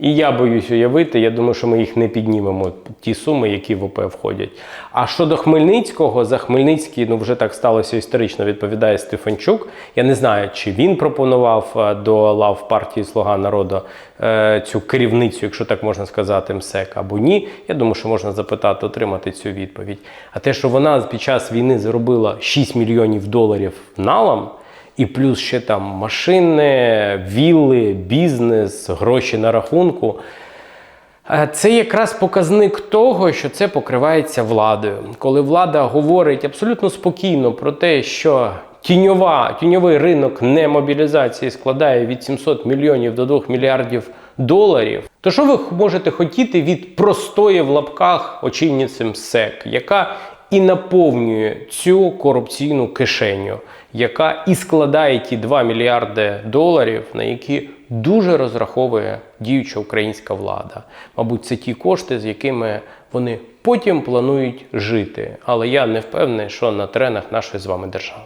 І я боюсь уявити, я думаю, що ми їх не піднімемо, ті суми, які в ОП входять. А щодо Хмельницького, за Хмельницький, ну вже так сталося історично, відповідає Стефанчук. Я не знаю, чи він пропонував е, до лав партії Слуга народу е, цю керівницю, якщо так можна сказати, МСЕК або ні. Я думаю, що можна запитати, отримати цю відповідь. А те, що вона під час війни заробила 6 мільйонів доларів налом, і плюс ще там машини, вілли, бізнес, гроші на рахунку. Е, Це якраз показник того, що це покривається владою. Коли влада говорить абсолютно спокійно про те, що тіньова, тіньовий ринок немобілізації складає від 700 мільйонів до 2 мільярдів доларів, то що ви можете хотіти від простої в лапках очільниці МСЕК, яка і наповнює цю корупційну кишеню, яка і складає ті 2 мільярди доларів, на які дуже розраховує діюча українська влада. Мабуть, це ті кошти, з якими вони потім планують жити. Але я не впевнений, що на тренах нашої з вами держави.